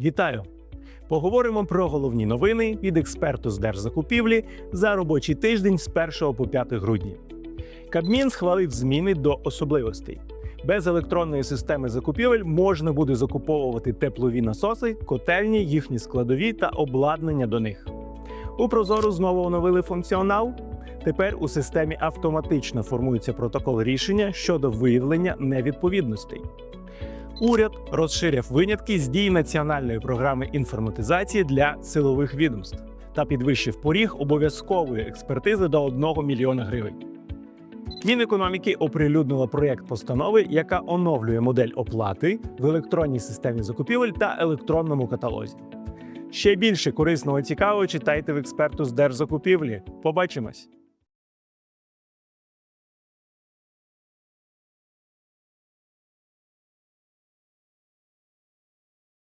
Вітаю! Поговоримо про головні новини від експерту з держзакупівлі за робочий тиждень з 1 по 5 грудня. Кабмін схвалив зміни до особливостей. Без електронної системи закупівель можна буде закуповувати теплові насоси, котельні, їхні складові та обладнання до них. У Прозору знову оновили функціонал. Тепер у системі автоматично формується протокол рішення щодо виявлення невідповідностей. Уряд розширив винятки з дії національної програми інформатизації для силових відомств та підвищив поріг обов'язкової експертизи до 1 мільйона гривень. Мінекономіки оприлюднила проєкт постанови, яка оновлює модель оплати в електронній системі закупівель та електронному каталозі. Ще більше корисного і цікавого читайте в експерту з держзакупівлі. Побачимось!